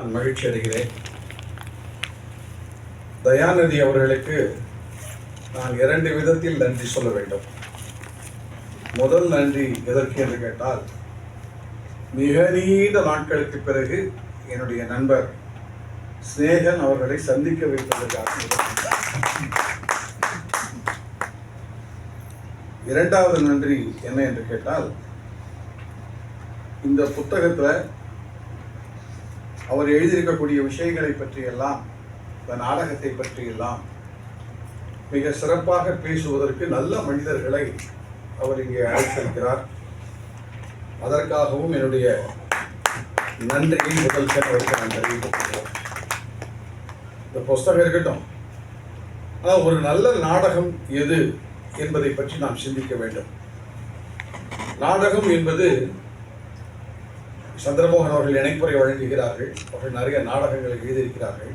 நான் மகிழ்ச்சி அடைகிறேன். தயாநிதி அவர்களுக்கு நான் இரண்டு விதத்தில் நன்றி சொல்ல வேண்டும். முதல் நன்றி எதற்கு என்று கேட்டால் மிக நீண்ட நாட்களுக்கு பிறகு என்னுடைய நண்பர் சிநேகன் அவர்களை சந்திக்க வைப்பதற்காக இரண்டாவது நன்றி என்ன என்று கேட்டால் இந்த புத்தகத்தில் அவர் எழுதியிருக்கக்கூடிய விஷயங்களை பற்றியெல்லாம் இந்த நாடகத்தை பற்றியெல்லாம் மிக சிறப்பாக பேசுவதற்கு நல்ல மனிதர்களை அவர் இங்கே அழைத்திருக்கிறார். அதற்காகவும் என்னுடைய நன்றியை முதல் அவருக்கு நான் தெரிவித்துக் இந்த புஸ்தகம் இருக்கட்டும். ஆனால் ஒரு நல்ல நாடகம் எது என்பதை பற்றி நாம் சிந்திக்க வேண்டும். நாடகம் என்பது சந்திரமோகன் அவர்கள் இணைப்புரை வழங்குகிறார்கள். அவர்கள் நிறைய நாடகங்களை எழுதியிருக்கிறார்கள்.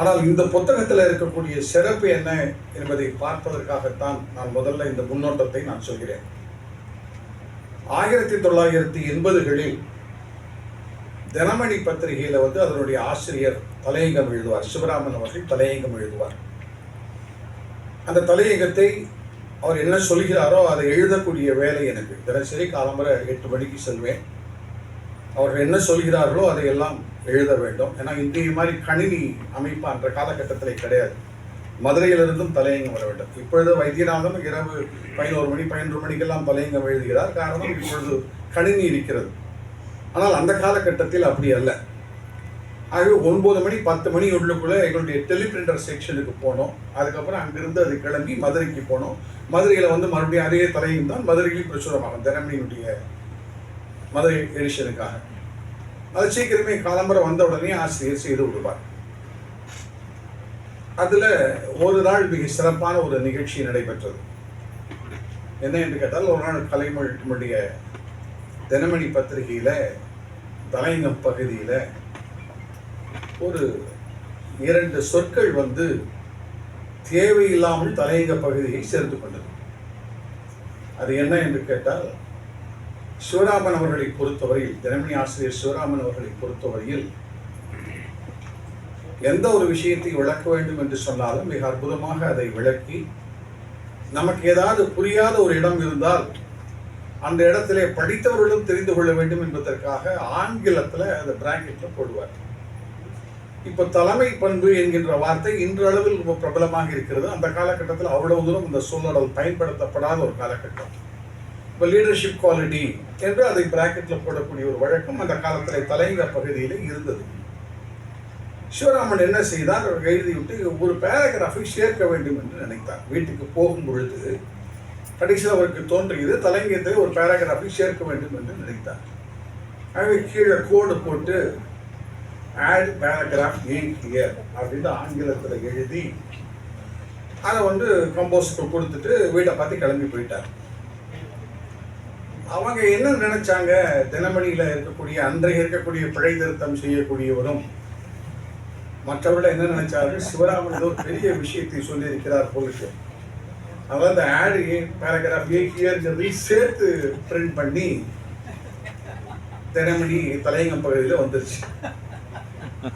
ஆனால் இந்த புத்தகத்தில் இருக்கக்கூடிய சிறப்பு என்ன என்பதை பார்ப்பதற்காகத்தான் நான் முதல்ல இந்த முன்னோட்டத்தை நான் சொல்கிறேன். ஆயிரத்தி தொள்ளாயிரத்தி எண்பதுகளில் தினமணி பத்திரிகையில் வந்து அதனுடைய ஆசிரியர் தலையங்கம் எழுதுவார். சிவராமன் அவர்கள் தலையங்கம் எழுதுவார். அந்த தலையங்கத்தை அவர் என்ன சொல்கிறாரோ அதை எழுதக்கூடிய வேலை எனக்கு. தினசரி காலம்பர எட்டு மணிக்கு செல்வேன். அவர்கள் என்ன சொல்கிறார்களோ அதையெல்லாம் எழுத வேண்டும். ஏன்னா இன்றைய மாதிரி கணினி அமைப்பு அன்ற காலகட்டத்தில் கிடையாது. மதுரையிலிருந்தும் தலையங்கம் வர வேண்டும். இப்பொழுது வைத்தியநாதன் இரவு பதினோரு மணி பதினொரு மணிக்கெல்லாம் தலையங்கம் எழுதுகிறார். காரணம் இப்பொழுது கணினி இருக்கிறது. ஆனால் அந்த காலகட்டத்தில் அப்படி அல்ல. ஆகவே ஒன்பது மணி பத்து மணி உள்ளுக்குள்ளே எங்களுடைய டெலிபிரிண்டர் செக்ஷனுக்கு போனோம். அதுக்கப்புறம் அங்கிருந்து அது கிளம்பி மதுரைக்கு போனோம். மதுரையில் வந்து மறுபடியும் அதே தலையும் தான் மதுரையில் பிரசுரமாகும். தினமணியினுடைய மதுரை எடிஷனுக்காக அது சீக்கிரமே காலம்பரை வந்த உடனே ஆசிரியர் செய்து விடுவார். அதில் ஒரு நாள் மிக சிறப்பான ஒரு நிகழ்ச்சி நடைபெற்றது. என்ன என்று கேட்டால் ஒரு நாள் கலைமொழிய தினமணி பத்திரிகையில் தலையங்கம் பகுதியில் ஒரு இரண்டு சொற்கள் வந்து தேவையில்லாமல் தலையங்க பகுதியை சேர்த்து கொண்டது. அது என்ன என்று கேட்டால் சிவராமன் அவர்களை பொறுத்தவரையில் தினமணி ஆசிரியர் சிவராமன் அவர்களை பொறுத்தவரையில் எந்த ஒரு விஷயத்தை விளக்க வேண்டும் என்று சொன்னாலும் மிக அற்புதமாக அதை விளக்கி நமக்கு ஏதாவது புரியாத ஒரு இடம் இருந்தால் அந்த இடத்திலே படித்தவர்களும் தெரிந்து கொள்ள வேண்டும் என்பதற்காக ஆங்கிலத்தில் அந்த பிராக்கெட்டில் போடுவார். இப்போ தலைமை பண்பு என்கின்ற வார்த்தை இன்றளவில் ரொம்ப பிரபலமாக இருக்கிறது. அந்த காலகட்டத்தில் அவ்வளவு தூரம் இந்த சூழ்நிலை பயன்படுத்தப்படாத ஒரு காலகட்டம். இப்போ லீடர்ஷிப் குவாலிட்டி என்று அதை பிராக்கெட்டில் போடக்கூடிய ஒரு வழக்கம் அந்த காலத்தில் தலைங்க பகுதியில் இருந்தது. சிவராமன் என்ன செய்தார்? எழுதிவிட்டு ஒரு பேராகிராஃபை சேர்க்க வேண்டும் என்று நினைத்தார். வீட்டுக்கு போகும் பொழுது கடைசியில் அவருக்கு தோன்றியது தலைங்கத்தை ஒரு பேராகிராஃபை சேர்க்க வேண்டும் என்று நினைத்தார். ஆகவே கீழே கோடு போட்டு ஆட் பேராகிராஃப் ஏன் கிளியர் அப்படின்னு ஆங்கிலத்தில் எழுதி அதை வந்து கம்போஸ்டர் கொடுத்துட்டு வீட்டை பார்த்து கிளம்பி போயிட்டார். அவங்க என்ன நினைச்சாங்க? தினமணியில் இருக்கக்கூடிய அன்றைக்கு இருக்கக்கூடிய பிழை திருத்தம் செய்யக்கூடியவரும் மற்றவர்கள் என்ன நினைச்சார்கள்? சிவராமன் ஏதோ ஒரு பெரிய விஷயத்தை சொல்லி இருக்கிறார் போலுக்கு அவர் அந்த ஆடு பேராகிராஃப் ஏ ஹியர்ங்கிறதை சேர்த்து பிரிண்ட் பண்ணி தினமணி தலையங்கம் பகுதியில் வந்துருச்சு.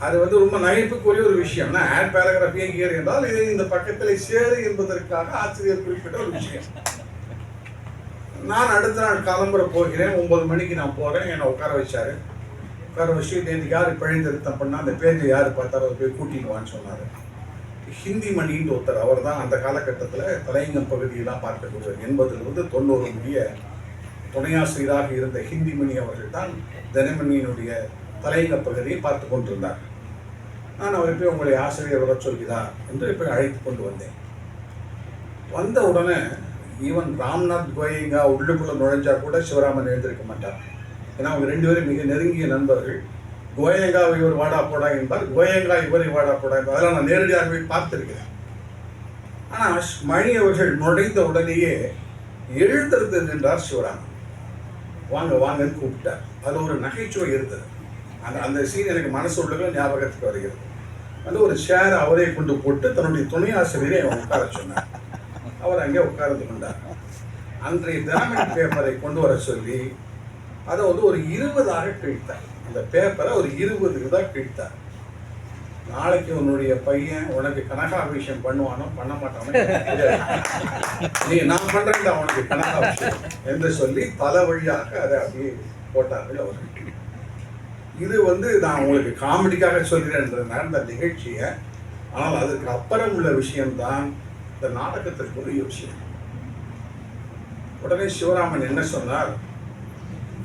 அது வந்து ரொம்ப நகைப்புக்குரிய ஒரு விஷயம். ஆட் பேராகிராஃப் ஏன் ஹியர் என்றால் இது இந்த பக்கத்தில் சேரு என்பதற்காக ஆசிரியர் குறிப்பிட்ட ஒரு விஷயம். நான் அடுத்த நாள் கிளம்புற போகிறேன். ஒன்பது மணிக்கு நான் போகிறேன் என்னை உட்கார வச்சாரு. உட்கார வச்சு நேற்று யார் பிழை திருத்தம் பண்ணால் அந்த பேஜை யார் பார்த்தாரோ போய் கூட்டிடுவான்னு சொன்னார். ஹிந்தி மணின்னு ஒருத்தர் அவர் தான் அந்த காலகட்டத்தில் தலையங்கம் பகுதியெல்லாம் பார்க்கக்கூடியவர். எண்பதுலேருந்து தொண்ணூறு முடிய துணையாசிரியராக இருந்த ஹிந்தி மணி அவர்கள் தான் தினமணியினுடைய தலையங்க பகுதியை பார்த்து கொண்டிருந்தார். நான் அவரை போய் உங்களை ஆசிரியர் வர சொல்கிறார் என்று போய் அழைத்து கொண்டு வந்தேன். வந்த உடனே ஈவன் ராம்நாத் கோயங்கா உள்ளுக்குள்ளே நுழைஞ்சா கூட சிவராமன் எழுந்திருக்க மாட்டார். ஏன்னா அவங்க ரெண்டு பேரும் மிக நெருங்கிய நண்பர்கள். கோயங்கா இவர் வாடா போடா என்பார். கோயங்கா இவரை வாடா போடா என்பார். அதெல்லாம் நான் நேரடியாகவே பார்த்துருக்கிறேன். ஆனால் மணி அவர்கள் நுழைந்த உடனேயே எழுந்திருந்து நின்றார் சிவராமன். வாங்க வாங்கன்னு கூப்பிட்டார். அது ஒரு நகைச்சுவை இருந்தது. அந்த அந்த சீன் எனக்கு மனசு உள்ளவே ஞாபகத்துக்கு வருகிறது. அது ஒரு ஷேர் அவரே கொண்டு போட்டு தன்னுடைய துணை ஆசிரியரை உட்கார சொன்னார். அவர் அங்கே உட்கார்ந்து கொண்டார். அன்றைய தினமணி பேப்பரை கொண்டு வர சொல்லி அதை வந்து ஒரு இருபதாக கிழித்தார். அந்த பேப்பரை ஒரு இருபதுக்கு தான் கிழித்தார். நாளைக்கு உன்னுடைய பையன் உனக்கு கனகாபிஷேகம் பண்ணுவானோ பண்ண மாட்டானோ நீ நான் பண்றேன்டா உனக்கு கனகாபிஷேகம் என்று சொல்லி பல வழியாக அதை அப்படியே போட்டார்கள் அவர்கள். இது வந்து நான் உங்களுக்கு காமெடிக்காக சொல்கிறேன் நடந்த நிகழ்ச்சியை ஆனால் அதுக்கு அப்புறம் உள்ள விஷயம்தான் இந்த நாடகத்திற்குரிய விஷயம். உடனே சிவராமன் என்ன சொன்னார்?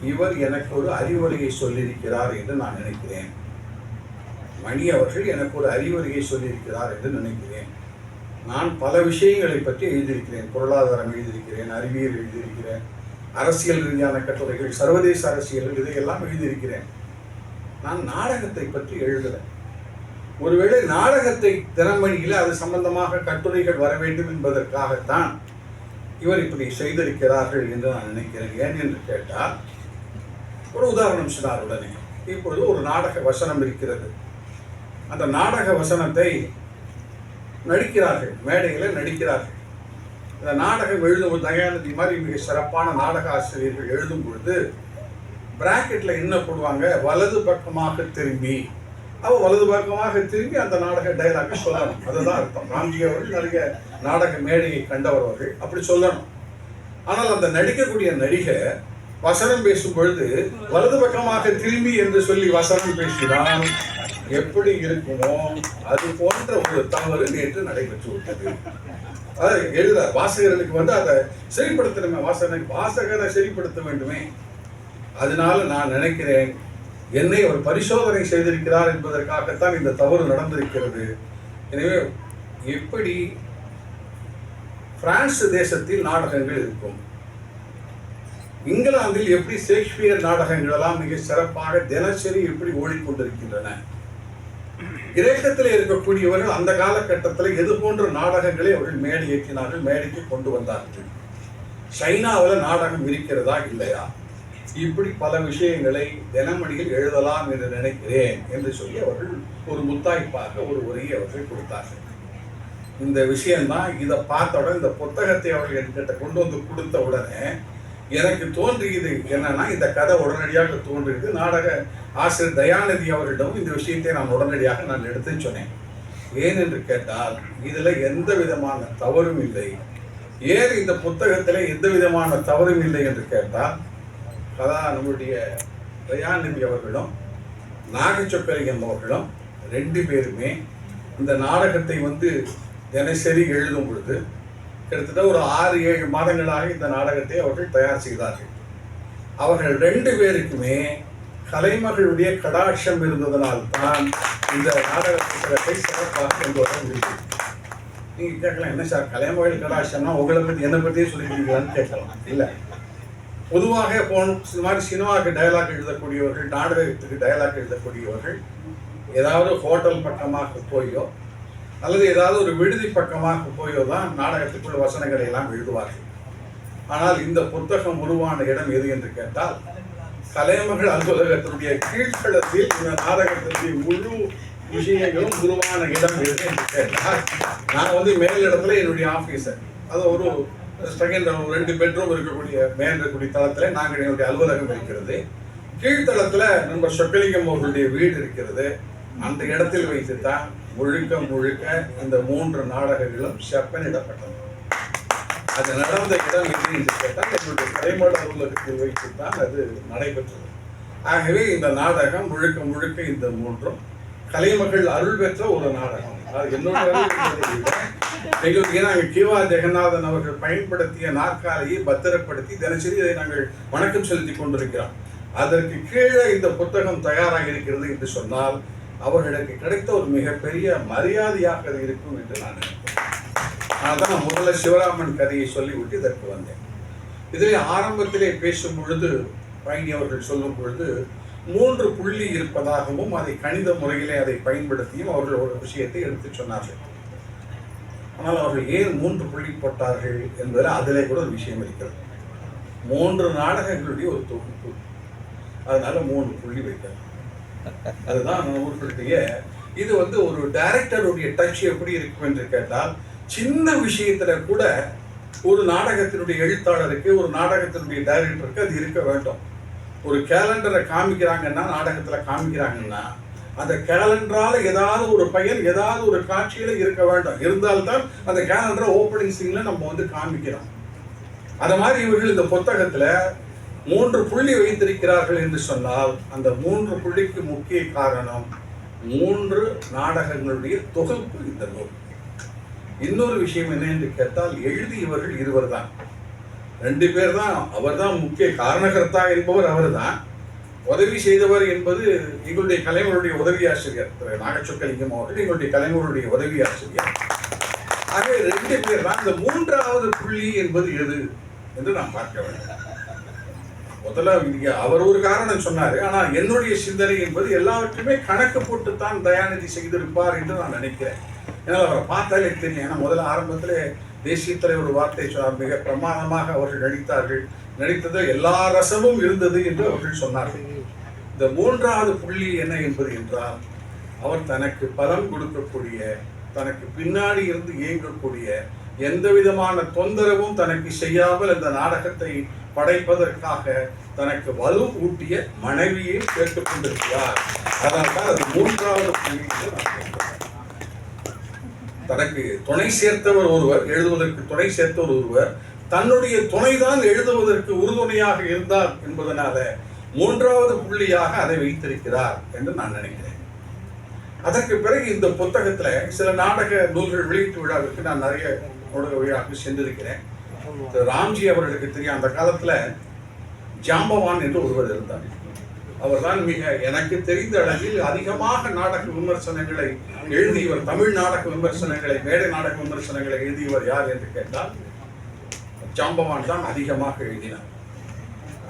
இவர் எனக்கு ஒரு அறிவுரையை சொல்லியிருக்கிறார் என்று நான் நினைக்கிறேன். மணி அவர்கள் எனக்கு ஒரு அறிவுரையை சொல்லியிருக்கிறார் என்று நினைக்கிறேன். நான் பல விஷயங்களை பற்றி எழுதியிருக்கிறேன். பொருளாதாரம் எழுதியிருக்கிறேன் அறிவியல் எழுதியிருக்கிறேன் அரசியல் ரீதியான கட்டுரைகள் சர்வதேச அரசியல் இதையெல்லாம் எழுதியிருக்கிறேன். நான் நாடகத்தை பற்றி எழுதுகிறேன் ஒருவேளை நாடகத்தை தினமணியில் அது சம்பந்தமாக கட்டுரைகள் வர வேண்டும் என்பதற்காகத்தான் இவர் இப்படி செய்திருக்கிறார்கள் என்று நான் நினைக்கிறேன். ஏன் என்று கேட்டால் ஒரு உதாரணம் சொன்னார் உடனே. இப்பொழுது ஒரு நாடக வசனம் இருக்கிறது. அந்த நாடக வசனத்தை நடிக்கிறார்கள் மேடையில் நடிக்கிறார்கள். இந்த நாடகம் எழுதும் தயாநிதி மாதிரி மிக சிறப்பான நாடக ஆசிரியர்கள் எழுதும் பொழுது பிராக்கெட்டில் என்ன போடுவாங்க? வலது பக்கமாக திரும்பி. அவ வலது பக்கமாக திரும்பி அந்த நாடக டைலாக சொல்லணும். அதுதான் அர்த்தம். ராம்ஜி அவர்கள் நிறைய நாடக மேடையை கண்டவர் அவர்கள் அப்படி சொல்லணும். ஆனால் அந்த நடிக்கக்கூடிய நடிகை வசனம் பேசும் பொழுது வலது பக்கமாக திரும்பி என்று சொல்லி வசனம் பேசினால் எப்படி இருக்குமோ அது போன்ற ஒரு தவறு நேற்று நடைபெற்று விட்டது. அதை எழுத வாசகர்களுக்கு வந்து அதை சரிப்படுத்தணுமே. வாசகனை வாசகரை சரிப்படுத்த வேண்டுமே. அதனால நான் நினைக்கிறேன் என்னை அவர் பரிசோதனை செய்திருக்கிறார் என்பதற்காகத்தான் இந்த தவறு நடந்திருக்கிறது. எனவே எப்படி பிரான்ஸ் தேசத்தில் நாடகங்கள் இருக்கும்? இங்கிலாந்தில் எப்படி ஷேக்ஸ்பியர் நாடகங்கள் எல்லாம் மிக சிறப்பாக தினசரி எப்படி ஓடிக்கொண்டிருக்கின்றன? கிரேக்கத்தில் இருக்கக்கூடியவர்கள் அந்த காலகட்டத்தில் எது போன்ற நாடகங்களை அவர்கள் மேடை ஏற்றினார்கள் மேடைக்கு கொண்டு வந்தார்கள்? சைனாவில் நாடகம் இருக்கிறதா இல்லையா? இப்படி பல விஷயங்களை தினமணியில் எழுதலாம் என்று நினைக்கிறேன் என்று சொல்லி அவர்கள் ஒரு முத்தாய்ப்பாக ஒரு உரையை அவர்கள் கொடுத்தார்கள். இந்த விஷயம்தான் இதை பார்த்த உடனே இந்த புத்தகத்தை அவர்கள் என்கிட்ட கொண்டு வந்து கொடுத்த உடனே எனக்கு தோன்றியது என்னன்னா இந்த கதை உடனடியாக தோன்றியது. நாடக ஆசிரியர் தயாநிதி அவர்களிடமும் இந்த விஷயத்தை நான் உடனடியாக நான் எடுத்து சொன்னேன். ஏன் என்று கேட்டால் இதில் எந்த விதமான தவறும் இல்லை. ஏன் இந்த புத்தகத்தில் எந்த விதமான தவறும் இல்லை என்று கேட்டால் கதா நம்மளுடைய தயாநிதி அவர்களும் நாகச்சொக்கலிங்கம் அவர்களும் ரெண்டு பேருமே இந்த நாடகத்தை வந்து தினசரி எழுதும் பொழுது கிட்டத்தட்ட ஒரு ஆறு ஏழு மாதங்களாக இந்த நாடகத்தை அவர்கள் தயார் செய்தார்கள். அவர்கள் ரெண்டு பேருக்குமே கலைமகளுடைய கடாட்சம் இருந்ததனால் தான் இந்த நாடக புத்தகத்தை சிறப்பாக கொண்டு வர முடியும் கேட்கலாம் என்ன சார் கலைமகள் கடாட்சம்னா உங்களை பற்றி என்னை பற்றியே சொல்லிக்கிறீங்களான்னு கேட்கலாம். இல்லை. பொதுவாக போன் இந்த மாதிரி சினிமாவுக்கு டயலாக் எழுதக்கூடியவர்கள் நாடகத்துக்கு டயலாக் எழுதக்கூடியவர்கள் ஏதாவது ஹோட்டல் பக்கமாக போயோ அல்லது ஏதாவது ஒரு விடுதி பக்கமாக போயோ தான் நாடகத்துக்குள் வசனங்களை எல்லாம் எழுதுவார்கள். ஆனால் இந்த புத்தகம் உருவான இடம் எது என்று கேட்டால் கலைமகள் அலுவலகத்தினுடைய கீழ்த்தளத்தில் இந்த நாடகத்தினுடைய முழு விஷயங்களும் உருவான இடம் எது என்று கேட்டால் நான் வந்து மேலிடத்துல என்னுடைய ஆஃபீஸர் அது ஒரு செகண்ட் ரெண்டு பெட்ரூம் இருக்கக்கூடிய மேல் இருக்கக்கூடிய தளத்தில் நாங்கள் எங்களுடைய அலுவலகம் இருக்கிறது. கீழ்த்தளத்தில் நண்பர் சொக்கலிங்கம் அவர்களுடைய வீடு இருக்கிறது. அந்த இடத்தில் வைத்து தான் முழுக்க முழுக்க இந்த மூன்று நாடகங்களும் செப்பனிடப்பட்டது அது நடந்த இடம் எது என்று கேட்டால் என்னுடைய கலைமட அலுவலகத்தில் வைத்துத்தான் அது நடைபெற்றது. ஆகவே இந்த நாடகம் முழுக்க முழுக்க இந்த மூன்றும் கலைமகள் அருள் பெற்ற ஒரு நாடகம். அது என்னோட அருள் எங்களுக்கு நாங்கள் கிவா ஜெகநாதன் அவர்கள் பயன்படுத்திய நாற்காலியை பத்திரப்படுத்தி தினசரி அதை நாங்கள் வணக்கம் செலுத்தி கொண்டிருக்கிறோம். அதற்கு கீழே இந்த புத்தகம் தயாராக இருக்கிறது என்று சொன்னால் அவர்களுக்கு கிடைத்த ஒரு மிகப்பெரிய மரியாதையாக அது இருக்கும் என்று நான் நினைக்கிறேன். அதான் முதல்ல சிவராமன் கதையை சொல்லிவிட்டு இதற்கு வந்தேன். இதிலே ஆரம்பத்திலே பேசும் பொழுது பழனி அவர்கள் சொல்லும் பொழுது மூன்று புள்ளி இருப்பதாகவும் அதை கணித முறையிலே அதை பயன்படுத்தியும் அவர்கள் ஒரு விஷயத்தை எடுத்து சொன்னார்கள். ஆனால் அவர்கள் ஏன் மூன்று புள்ளி போட்டார்கள் என்பதில் அதிலே கூட ஒரு விஷயம் இருக்கிறது. மூன்று நாடகங்களுடைய ஒரு தொகுப்பு. அதனால மூணு புள்ளி வைக்கலாம் அதுதான் நம்மளுடைய இது வந்து ஒரு டைரக்டருடைய டச் எப்படி இருக்கும் என்று கேட்டால் சின்ன விஷயத்துல கூட ஒரு நாடகத்தினுடைய எழுத்தாளருக்கு ஒரு நாடகத்தினுடைய டைரக்டருக்கு அது இருக்க வேண்டும். ஒரு கேலண்டரை காமிக்கிறாங்கன்னா நாடகத்தில் காமிக்கிறாங்கன்னா அந்த கேலண்டரால ஏதாவது ஒரு பயன் ஏதாவது ஒரு காட்சியில இருக்க வேண்டாம். இருந்தால்தான் அந்த கேலண்டரை ஓப்பனிங் சீன்ல நம்ம வந்து காமிக்கிறோம் அது மாதிரி இவர்கள் இந்த புத்தகத்துல மூன்று புள்ளி வைத்திருக்கிறார்கள் என்று சொன்னால் அந்த மூன்று புள்ளிக்கு முக்கிய காரணம் மூன்று நாடகங்களுடைய தொகுப்பு இந்த நூல். இன்னொரு விஷயம் என்ன என்று கேட்டால் எழுதியவர்கள் இருவர் தான் ரெண்டு பேர் தான் அவர் தான் முக்கிய காரணகர்த்தா என்பவர் அவர்தான். உதவி செய்தவர் என்பது எங்களுடைய கலைஞருடைய உதவி ஆசிரியர். திரு நாகச்சொக்கலிங்கம் அவர்கள் எங்களுடைய கலைஞருடைய உதவி ஆசிரியர். ஆகவே ரெண்டு பேர் தான். இந்த மூன்றாவது புள்ளி என்பது எது என்று நாம் பார்க்க வேண்டும். முதல்ல இங்கே அவர் ஒரு காரணம் சொன்னார். ஆனால் என்னுடைய சிந்தனை என்பது எல்லாவற்றையுமே கணக்கு போட்டுத்தான் தயாநிதி செய்திருப்பார் என்று நான் நினைக்கிறேன். ஏன்னா அவரை பார்த்தாலே தெரியும். ஏன்னா முதல்ல ஆரம்பத்தில் தேசிய தலைவர் வார்த்தை சொன்னார் மிக பிரமாதமாக அவர்கள் நடித்தார்கள். நடித்தது எல்லா ரசமும் இருந்தது என்று அவர்கள் சொன்னார்கள். இந்த மூன்றாவது புள்ளி என்ன என்பது என்றால் அவர் தனக்கு பலம் கொடுக்கக்கூடிய தனக்கு பின்னாடி இருந்து இயங்கக்கூடிய எந்த விதமான தொந்தரவும் தனக்கு செய்யாமல் இந்த நாடகத்தை படைப்பதற்காக தனக்கு வலு ஊட்டிய மனைவியை கேட்டுக் கொண்டிருக்கிறார். அதனால்தான் அது மூன்றாவது புள்ளி தனக்கு துணை சேர்த்தவர் ஒருவர் எழுதுவதற்கு துணை சேர்த்தவர் ஒருவர் தன்னுடைய துணைதான் எழுதுவதற்கு உறுதுணையாக இருந்தார் என்பதனால மூன்றாவது புள்ளியாக அதை வைத்திருக்கிறார் என்று நான் நினைக்கிறேன். அதற்கு பிறகு இந்த புத்தகத்துல சில நாடக நூல்கள் வெளியீட்டு விழாவிற்கு நான் நிறைய ஊடக விழாவுக்கு சென்றிருக்கிறேன். ராம்ஜி அவர்களுக்கு தெரியும் அந்த காலத்துல ஜாம்பவான் என்று ஒருவர் இருந்தார். அவர்தான் மிக எனக்கு தெரிந்த அளவில் அதிகமாக நாடக விமர்சனங்களை எழுதியவர் தமிழ் நாடக விமர்சனங்களை மேடை நாடக விமர்சனங்களை எழுதியவர் யார் என்று கேட்டால் ஜாம்பவான் தான் அதிகமாக எழுதினார்.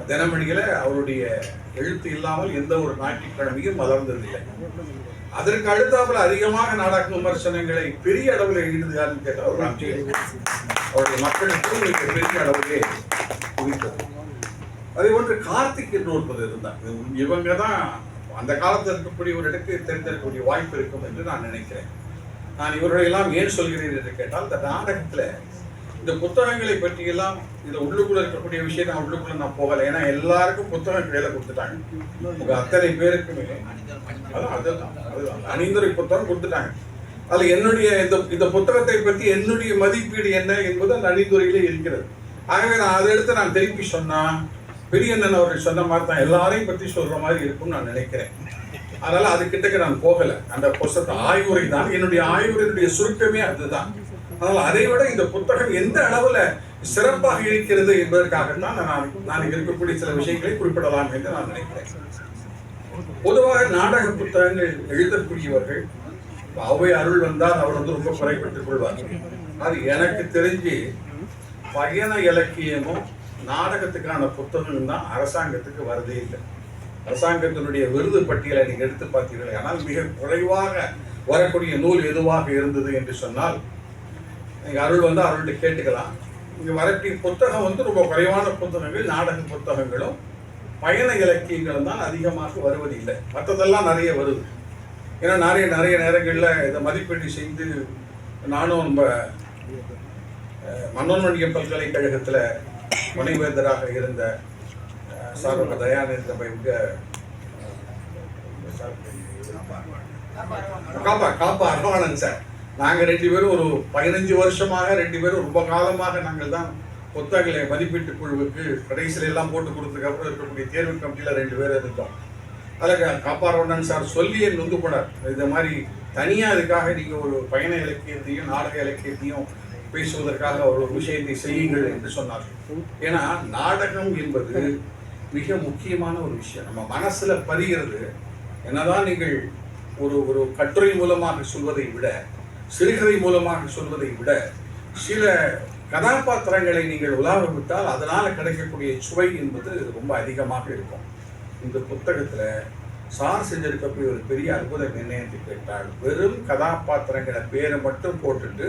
தினமணியில் அவருடைய எழுத்து இல்லாமல் எந்த ஒரு ஞாயிற்றுக்கிழமையும் மலர்ந்ததில்லை. அதற்கு அடுத்தாப்புல அதிகமாக நாடக விமர்சனங்களை பெரிய அளவில் எழுதியது யாருன்னு கேட்டால் அவர் ராம்ஜி அவருடைய மக்களுக்கு மிக பெரிய அளவிலே குவித்தது. அதே போன்று கார்த்திக் என்று ஒருவர் இருந்தார். இவங்க தான் அந்த காலத்தில் இருக்கக்கூடிய ஒரு இடத்துக்கு தெரிந்திருக்கக்கூடிய வாய்ப்பு இருக்கும் என்று நான் நினைக்கிறேன். நான் இவர்களெல்லாம் ஏன் சொல்கிறேன் என்று கேட்டால் இந்த நாடகத்தில் இந்த புத்தகங்களை பற்றி எல்லாம் இந்த உள்ளுக்குள்ள இருக்கக்கூடிய விஷயம் நான் உள்ளுக்குள்ள நான் போகலை. ஏன்னா எல்லாருக்கும் புத்தகம் கையில கொடுத்துட்டாங்க. உங்க அத்தனை பேருக்குமே. அதான் அதுதான். அதுதான். அணிந்துரை புத்தகம் கொடுத்துட்டாங்க. அதுல என்னுடைய இந்த இந்த புத்தகத்தை பற்றி என்னுடைய மதிப்பீடு என்ன என்பது அந்த அணிந்துரையிலே இருக்கிறது. ஆகவே நான் அதை எடுத்து நான் திருப்பி சொன்னா பெரியண்ணன் அவர்கள் சொன்ன மாதிரி தான் எல்லாரையும் பற்றி சொல்ற மாதிரி இருக்கும்னு நான் நினைக்கிறேன். அதனால அது கிட்டக்க நான் போகல. அந்த புத்தகத்தை ஆய்வுரை தான். என்னுடைய ஆய்வுரையினுடைய சுருக்கமே அதுதான். ஆனால் அதை விட இந்த புத்தகம் எந்த அளவுல சிறப்பாக இருக்கிறது என்பதற்காகத்தான் நான் நான் இருக்கக்கூடிய சில விஷயங்களை குறிப்பிடலாம் என்று நான் நினைக்கிறேன். பொதுவாக நாடக புத்தகங்கள் எழுதக்கூடியவர்கள் அவை அருள் வந்தால் அவர் வந்து ரொம்ப குறைப்பட்டுக் கொள்வார். அது எனக்கு தெரிஞ்சு பயண இலக்கியமும் நாடகத்துக்கான புத்தகம் தான் அரசாங்கத்துக்கு வரதே இல்லை. அரசாங்கத்தினுடைய விருது பட்டியலை நீங்கள் எடுத்து பார்த்தீர்கள் ஆனால் மிக குறைவாக வரக்கூடிய நூல் எதுவாக இருந்தது என்று சொன்னால் நீங்கள் அருள் வந்து அருள்கிட்ட கேட்டுக்கலாம். இங்கே வரக்கூடிய புத்தகம் வந்து ரொம்ப குறைவான புத்தகங்கள் நாடக புத்தகங்களும் பயண இலக்கியங்களும் தான் அதிகமாக வருவதில்லை. மற்றதெல்லாம் நிறைய வருது. ஏன்னா நிறைய நிறைய நேரங்களில் இதை மதிப்பீடு செய்து நானும் நம்ம மன்னோன் மன்னோன்மணிய பல்கலைக்கழகத்தில் துணைவேந்தராக இருந்த அஹ், சார் தயானந்த மிக காப்பா காப்பா அரவானன் சார் நாங்கள் ரெண்டு பேரும் ஒரு பதினஞ்சு வருஷமாக ரெண்டு பேரும் ரொம்ப காலமாக நாங்கள் தான் புத்தகங்களை மதிப்பீட்டு குழுவுக்கு கடைசியில் எல்லாம் போட்டு கொடுத்ததுக்கப்புறம் இருக்கக்கூடிய தேர்வு கமிட்டியில் ரெண்டு பேர் இருந்தோம். அதில் காப்பாரவண்ணன் சார் சொல்லி என் நொந்து போனார். இந்த மாதிரி தனியாக அதுக்காக நீங்கள் ஒரு பயண இலக்கியத்தையும் நாடக இலக்கியத்தையும் பேசுவதற்காக ஒரு விஷயத்தை செய்யுங்கள் என்று சொன்னார். ஏன்னா நாடகம் என்பது மிக முக்கியமான ஒரு விஷயம். நம்ம மனசில் பதிகிறது என்னதான் நீங்கள் ஒரு ஒரு கட்டுரை மூலமாக சொல்வதை விட சிறுகதை மூலமாக சொல்வதை விட சில கதாபாத்திரங்களை நீங்கள் உலாவ விட்டால் கிடைக்கக்கூடிய சுவை என்பது ரொம்ப அதிகமாக இருக்கும். இந்த புத்தகத்தில் சார் செஞ்சிருக்கக்கூடிய ஒரு பெரிய அற்புதம் என்ன என்று கேட்டால் வெறும் கதாபாத்திரங்களை பேரை மட்டும் போட்டுட்டு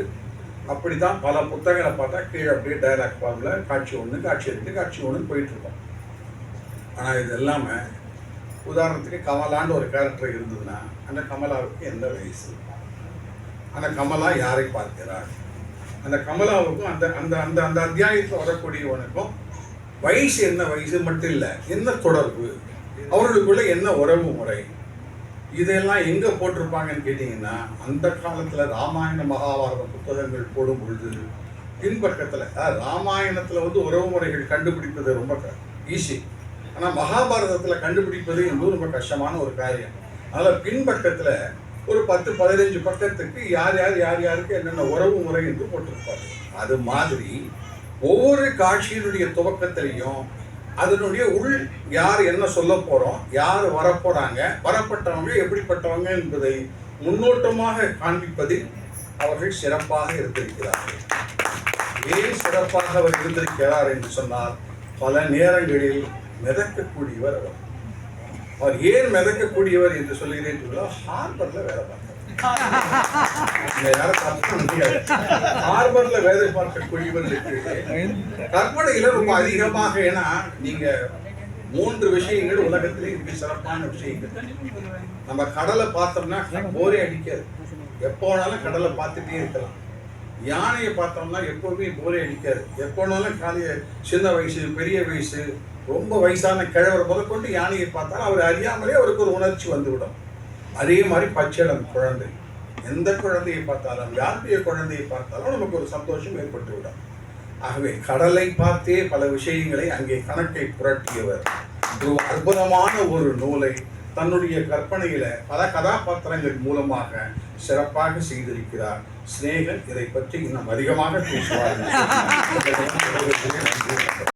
அப்படிதான் பல புத்தகங்களை பார்த்தா கீழே அப்படியே டைலாக் ஃபார்மில் காட்சி ஒன்று காட்சி ரெண்டு காட்சி ஒன்று போயிட்டுருக்கோம் ஆனால் இது எல்லாமே உதாரணத்துக்கு கமலான்னு ஒரு கேரக்டர் இருந்ததுன்னா அந்த கமலாவுக்கு எந்த வயசு? அந்த கமலா யாரை பார்க்கிறார்? அந்த கமலாவுக்கும் அந்த அந்த அந்த அந்த அத்தியாயத்தில் வரக்கூடியவனுக்கும் வயசு என்ன வயசு மட்டும் இல்லை என்ன தொடர்பு? அவர்களுக்குள்ள என்ன உறவு முறை? இதெல்லாம் எங்கே போட்டிருப்பாங்கன்னு கேட்டிங்கன்னா அந்த காலத்தில் ராமாயண மகாபாரத புத்தகங்கள் போடும் பொழுது பின்பக்கத்தில் ராமாயணத்தில் வந்து உறவு முறைகள் கண்டுபிடிப்பது ரொம்ப ஈஸி ஆனால் மகாபாரதத்தில் கண்டுபிடிப்பது என்பது ரொம்ப கஷ்டமான ஒரு காரியம். அதனால் பின்பக்கத்தில் ஒரு பத்து பதினஞ்சு பக்கத்துக்கு யார் யார் யார் யாருக்கு என்னென்ன உறவு முறை என்று போட்டிருப்பார். அது மாதிரி ஒவ்வொரு காட்சியினுடைய துவக்கத்திலையும் அதனுடைய உள் யார் என்ன சொல்ல போகிறோம் யார் வரப்போகிறாங்க வரப்பட்டவங்க எப்படிப்பட்டவங்க என்பதை முன்னோட்டமாக காண்பிப்பதில் அவர்கள் சிறப்பாக இருந்திருக்கிறார்கள். ஏன் சிறப்பாக அவர் இருந்திருக்கிறார் என்று சொன்னால் பல நேரங்களில் மிதக்கக்கூடியவர் அவர். அவர் ஏன் மிதக்கக்கூடியவர் என்று சொல்கிறேன் ஹார்பரில் வேலை பார்க்கிறார் இங்க யாரும் ஹார்பர்ல வேலை பார்க்கக்கூடியவர்களுக்கு கற்பனையில ரொம்ப அதிகமாக ஏன்னா நீங்க மூன்று விஷயங்கள் உலகத்திலே இருக்கு சிறப்பான விஷயங்கள். நம்ம கடலை பார்த்தோம்னா போரே அடிக்காது. எப்போ வேணாலும் கடலை பார்த்துட்டே இருக்கலாம். யானையை பார்த்தோம்னா எப்போவுமே போரே அடிக்காது எப்போனாலும் காலைய சின்ன வயசு பெரிய வயசு ரொம்ப வயசான கிழவர் முதற்கொண்டு யானையை பார்த்தாலும் அவர் அறியாமலே அவருக்கு ஒரு உணர்ச்சி வந்துவிடும். அதே மாதிரி பச்சிடம் குழந்தை. எந்த குழந்தையை பார்த்தாலும் யாருடைய குழந்தையை பார்த்தாலும் நமக்கு ஒரு சந்தோஷம் ஏற்பட்டுவிடும். ஆகவே கடலை பார்த்தே பல விஷயங்களை அங்கே கணக்கை புரட்டியவர். ஒரு அற்புதமான ஒரு நூலை. தன்னுடைய கற்பனையில பல கதாபாத்திரங்கள் மூலமாக சிறப்பாக செய்திருக்கிறார். சிநேகன் இதை பற்றி இன்னும் அதிகமாக பேசுவார்.